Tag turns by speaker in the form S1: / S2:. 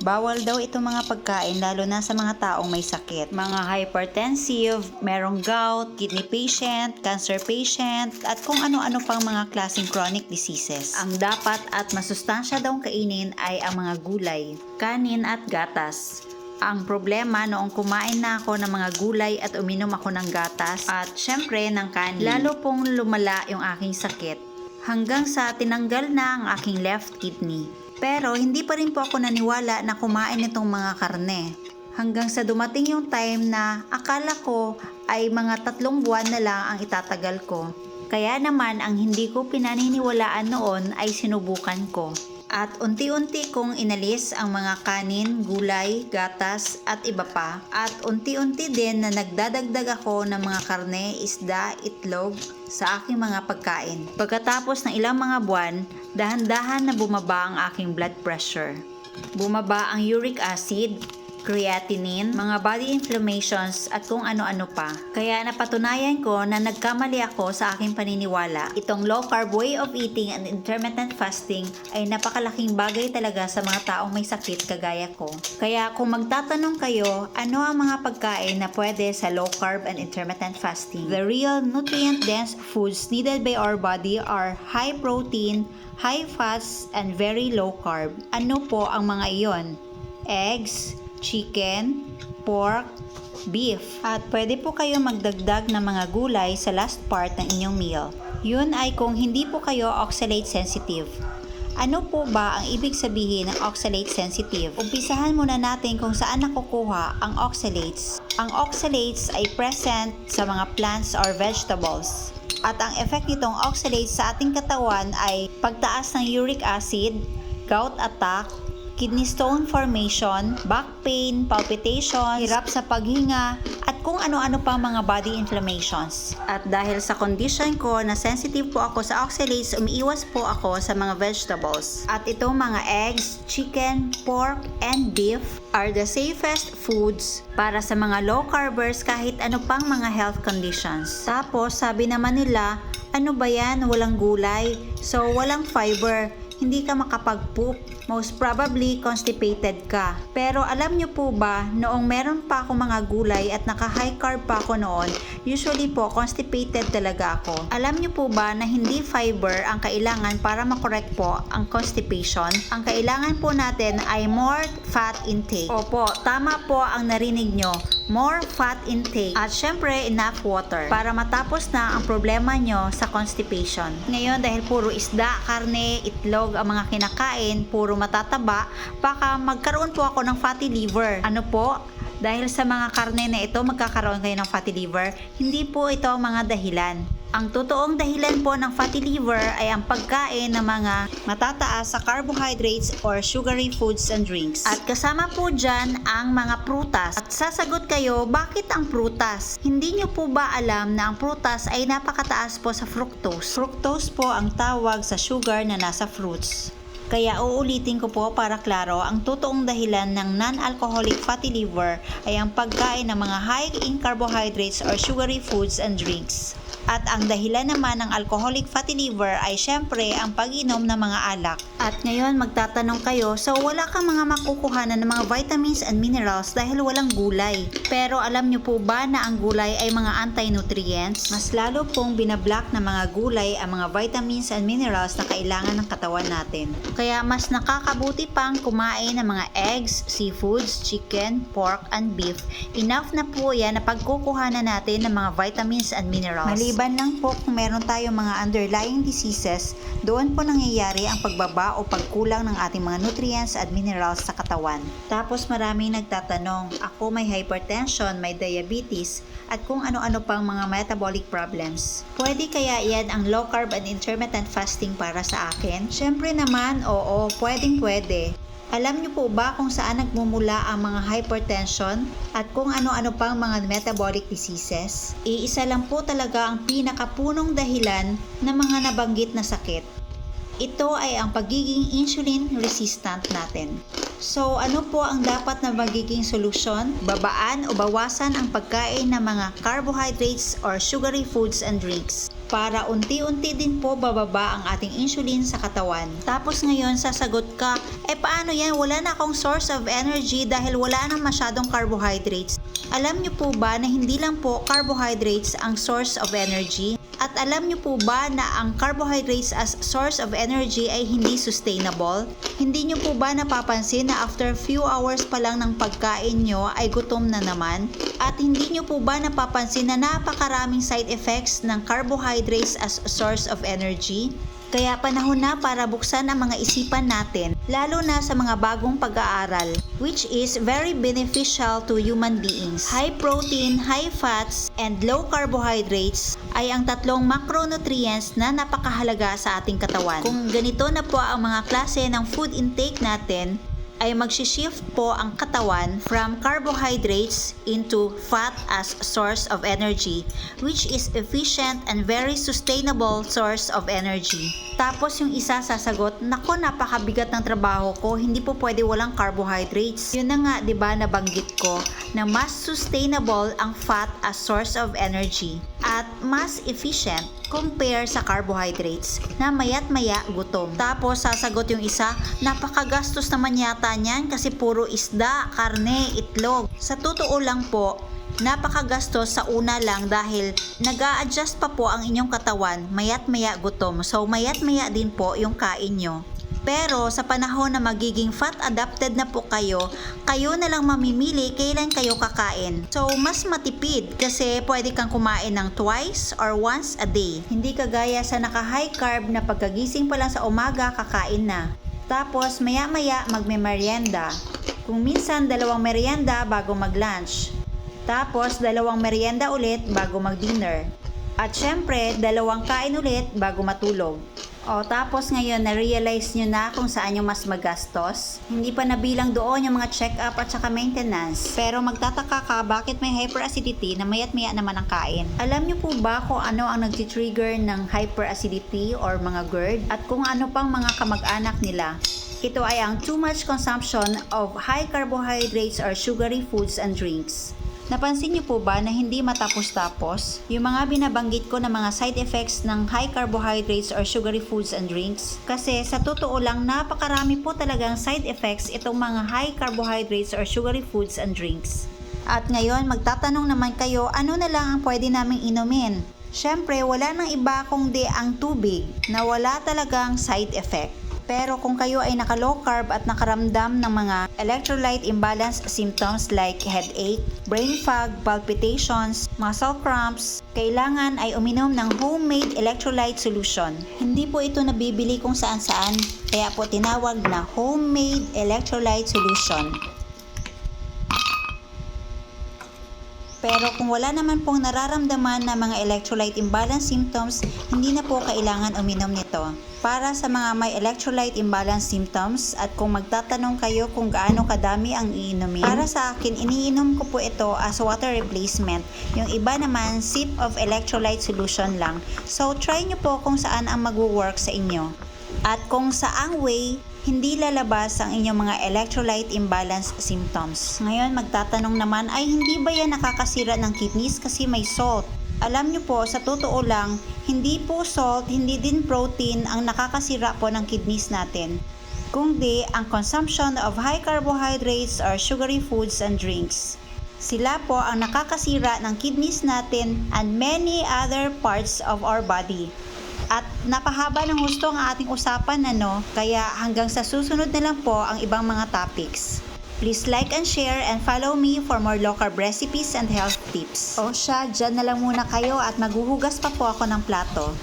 S1: Bawal daw itong mga pagkain lalo na sa mga taong may sakit. Mga hypertensive, merong gout, kidney patient, cancer patient, at kung ano-ano pang mga klaseng chronic diseases. Ang dapat at masustansya daw kainin ay ang mga gulay, kanin at gatas. Ang problema noong kumain na ako ng mga gulay at uminom ako ng gatas at syempre ng kanin, lalo pong lumala yung aking sakit hanggang sa tinanggal na ang aking left kidney. Pero hindi pa rin po ako naniwala na kumain itong mga karne. Hanggang sa dumating yung time na akala ko ay mga tatlong buwan na lang ang itatagal ko. Kaya naman ang hindi ko pinaniniwalaan noon ay sinubukan ko. At unti-unti kong inalis ang mga kanin, gulay, gatas at iba pa. At unti-unti din na nagdadagdag ako ng mga karne, isda, itlog sa aking mga pagkain. Pagkatapos ng ilang mga buwan, dahan-dahan na bumaba ang aking blood pressure. Bumaba ang uric acid, creatinine, mga body inflammations at kung ano-ano pa. Kaya napatunayan ko na nagkamali ako sa aking paniniwala. Itong low carb way of eating and intermittent fasting ay napakalaking bagay talaga sa mga taong may sakit kagaya ko. Kaya kung magtatanong kayo, ano ang mga pagkain na pwede sa low carb and intermittent fasting? The real nutrient-dense foods needed by our body are high protein, high fats, and very low carb. Ano po ang mga iyon? Eggs, chicken, pork, beef. At pwede po kayo magdagdag ng mga gulay sa last part ng inyong meal. Yun ay kung hindi po kayo oxalate sensitive. Ano po ba ang ibig sabihin ng oxalate sensitive? Umpisahan muna natin kung saan nakukuha ang oxalates. Ang oxalates ay present sa mga plants or vegetables. At ang effect nitong oxalates sa ating katawan ay pagtaas ng uric acid, gout attack, kidney stone formation, back pain, palpitation, hirap sa paghinga, at kung ano-ano pa mga body inflammations. At dahil sa condition ko na sensitive po ako sa oxalates, umiiwas po ako sa mga vegetables. At itong mga eggs, chicken, pork, and beef are the safest foods para sa mga low carbers kahit ano pang mga health conditions. Tapos sabi naman nila, ano ba yan? Walang gulay. So walang fiber hindi ka makapag-poop. Most probably, constipated ka. Pero alam nyo po ba, noong meron pa ako mga gulay at naka-high carb pa ako noon, usually po, constipated talaga ako. Alam nyo po ba na hindi fiber ang kailangan para makorek po ang constipation? Ang kailangan po natin ay more fat intake. Opo, tama po ang narinig nyo more fat intake at syempre enough water para matapos na ang problema nyo sa constipation. Ngayon dahil puro isda, karne, itlog ang mga kinakain, puro matataba, baka magkaroon po ako ng fatty liver. Ano po? Dahil sa mga karne na ito magkakaroon kayo ng fatty liver, hindi po ito ang mga dahilan. Ang totoong dahilan po ng fatty liver ay ang pagkain ng mga matataas sa carbohydrates or sugary foods and drinks. At kasama po dyan ang mga prutas. At sasagot kayo, bakit ang prutas? Hindi nyo po ba alam na ang prutas ay napakataas po sa fructose? Fructose po ang tawag sa sugar na nasa fruits. Kaya uulitin ko po para klaro, ang totoong dahilan ng non-alcoholic fatty liver ay ang pagkain ng mga high in carbohydrates or sugary foods and drinks. At ang dahilan naman ng alcoholic fatty liver ay syempre ang pag-inom ng mga alak. At ngayon magtatanong kayo, so wala kang mga makukuhanan ng mga vitamins and minerals dahil walang gulay. Pero alam nyo po ba na ang gulay ay mga anti-nutrients? Mas lalo pong binablock ng mga gulay ang mga vitamins and minerals na kailangan ng katawan natin. Kaya mas nakakabuti pang kumain ng mga eggs, seafoods, chicken, pork, and beef. Enough na po yan na pagkukuhanan natin ng mga vitamins and minerals. Maliban lang po kung meron tayong mga underlying diseases, doon po nangyayari ang pagbaba o pagkulang ng ating mga nutrients at minerals sa katawan. Tapos maraming nagtatanong, ako may hypertension, may diabetes, at kung ano-ano pang mga metabolic problems. Pwede kaya yan ang low carb and intermittent fasting para sa akin? Syempre naman, oo, pwedeng pwede. Alam niyo po ba kung saan nagmumula ang mga hypertension at kung ano-ano pang mga metabolic diseases? Iisa lang po talaga ang pinakapunong dahilan ng mga nabanggit na sakit. Ito ay ang pagiging insulin resistant natin. So ano po ang dapat na magiging solusyon? Babaan o bawasan ang pagkain ng mga carbohydrates or sugary foods and drinks para unti-unti din po bababa ang ating insulin sa katawan. Tapos ngayon sasagot ka, eh paano yan? Wala na akong source of energy dahil wala na masyadong carbohydrates. Alam niyo po ba na hindi lang po carbohydrates ang source of energy? At alam niyo po ba na ang carbohydrates as source of energy ay hindi sustainable? Hindi niyo po ba napapansin na after few hours pa lang ng pagkain nyo ay gutom na naman? At hindi niyo po ba napapansin na napakaraming side effects ng carbohydrates as source of energy? Kaya panahon na para buksan ang mga isipan natin, lalo na sa mga bagong pag-aaral, which is very beneficial to human beings. High protein, high fats, and low carbohydrates ay ang tatlong macronutrients na napakahalaga sa ating katawan. Kung ganito na po ang mga klase ng food intake natin, ay magsishift po ang katawan from carbohydrates into fat as source of energy, which is efficient and very sustainable source of energy. Tapos yung isa sasagot, nako napakabigat ng trabaho ko, hindi po pwede walang carbohydrates. Yun na nga, di ba, nabanggit ko na mas sustainable ang fat as source of energy at mas efficient compare sa carbohydrates na mayat maya gutom. Tapos sasagot yung isa, napakagastos naman yata niyan kasi puro isda, karne, itlog. Sa totoo lang po, napakagastos sa una lang dahil nag adjust pa po ang inyong katawan, mayat maya gutom. So mayat maya din po yung kain nyo. Pero sa panahon na magiging fat adapted na po kayo, kayo na lang mamimili kailan kayo kakain. So mas matipid kasi pwede kang kumain ng twice or once a day. Hindi kagaya sa naka high carb na pagkagising pa lang sa umaga kakain na. Tapos maya maya magme-merienda. Kung minsan dalawang merienda bago mag-lunch. Tapos dalawang merienda ulit bago mag-dinner. At syempre, dalawang kain ulit bago matulog. O tapos ngayon na-realize nyo na kung saan yung mas magastos. Hindi pa nabilang doon yung mga check-up at saka maintenance. Pero magtataka ka bakit may hyperacidity na mayat maya naman ang kain. Alam nyo po ba kung ano ang nagtitrigger ng hyperacidity or mga GERD at kung ano pang mga kamag-anak nila? Ito ay ang too much consumption of high carbohydrates or sugary foods and drinks. Napansin niyo po ba na hindi matapos-tapos yung mga binabanggit ko na mga side effects ng high carbohydrates or sugary foods and drinks? Kasi sa totoo lang napakarami po talagang side effects itong mga high carbohydrates or sugary foods and drinks. At ngayon magtatanong naman kayo ano na lang ang pwede naming inumin? Siyempre wala nang iba kundi ang tubig na wala talagang side effect. Pero kung kayo ay naka low carb at nakaramdam ng mga electrolyte imbalance symptoms like headache, brain fog, palpitations, muscle cramps, kailangan ay uminom ng homemade electrolyte solution. Hindi po ito nabibili kung saan saan, kaya po tinawag na homemade electrolyte solution. Pero kung wala naman pong nararamdaman na mga electrolyte imbalance symptoms, hindi na po kailangan uminom nito. Para sa mga may electrolyte imbalance symptoms at kung magtatanong kayo kung gaano kadami ang iinumin, para sa akin, iniinom ko po ito as water replacement. Yung iba naman, sip of electrolyte solution lang. So, try nyo po kung saan ang mag-work sa inyo. At kung saang way, hindi lalabas ang inyong mga electrolyte imbalance symptoms. Ngayon, magtatanong naman, ay hindi ba yan nakakasira ng kidneys kasi may salt? Alam nyo po, sa totoo lang, hindi po salt, hindi din protein ang nakakasira po ng kidneys natin. Kundi ang consumption of high carbohydrates or sugary foods and drinks. Sila po ang nakakasira ng kidneys natin and many other parts of our body. At napahaba ng gusto ang ating usapan ano, kaya hanggang sa susunod na lang po ang ibang mga topics. Please like and share and follow me for more low carb recipes and health tips. O siya, dyan na lang muna kayo at maghuhugas pa po ako ng plato.